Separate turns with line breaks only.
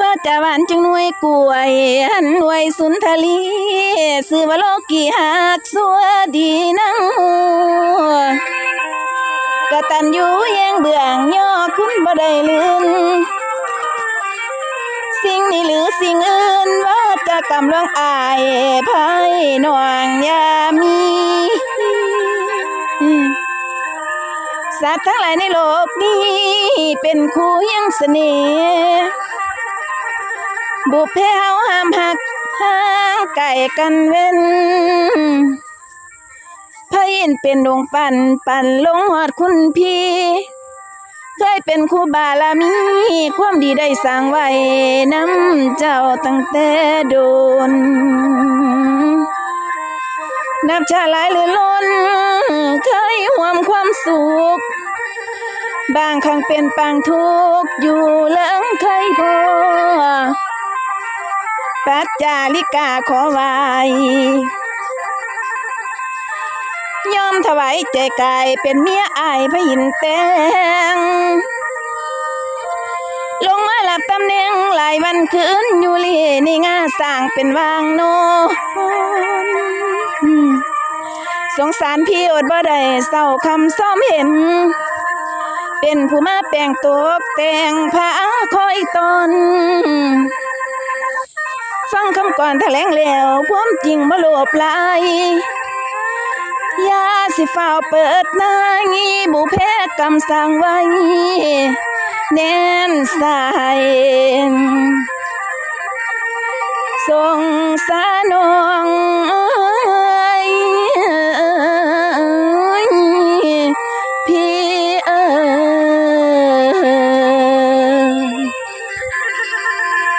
ว่าจะหวานจึงหน่วยกล้วยหันหน่วยสุนทรีสื่อว่าโลกี่หักสัวดีนังหัวกะตันอยู่แยงเบื้องย่อคุณบ่ได้ลืนสิ่งนี้หรือสิ่งอื่นว่าจะกำลังอายภายหน่วงยามีสัตว์ทั้งหลายในโลกนี้เป็นคู่ยังเสน่ห์ บุพเพเฮาห้ามหักห่างไก่กันเว้นพระอินเป็นดวงปันปันลงหอดคุณพี่เคยเป็นครูบาลามี ความดีได้สร้างไว้น้ำเจ้าตั้งแต่โดนนับชาหลายหรือล้น เคยห่วมความสุข บางครั้งเป็นปางทุกข์อยู่เลิงเคยพอ ปัจจาลิกาขอไว้ยอมถวายใจกายเป็นเมียอายพระหินแตงลงมาหลับตำแหน่งหลายวันคืนอยู่ลีในงาสร้างเป็นวางโนสงสารพี่อดบ่ได้เศร้าคำซ้อมเห็น เป็นผู้มาแปลงตกแต่งผ้าคอยตน ก่อนแถลงแล้วความจริงมาโลบลายยาสิฝ้าเปิดหน้างีบุเพกรรมสร้างไว้ แน่นสาย สงสารงใส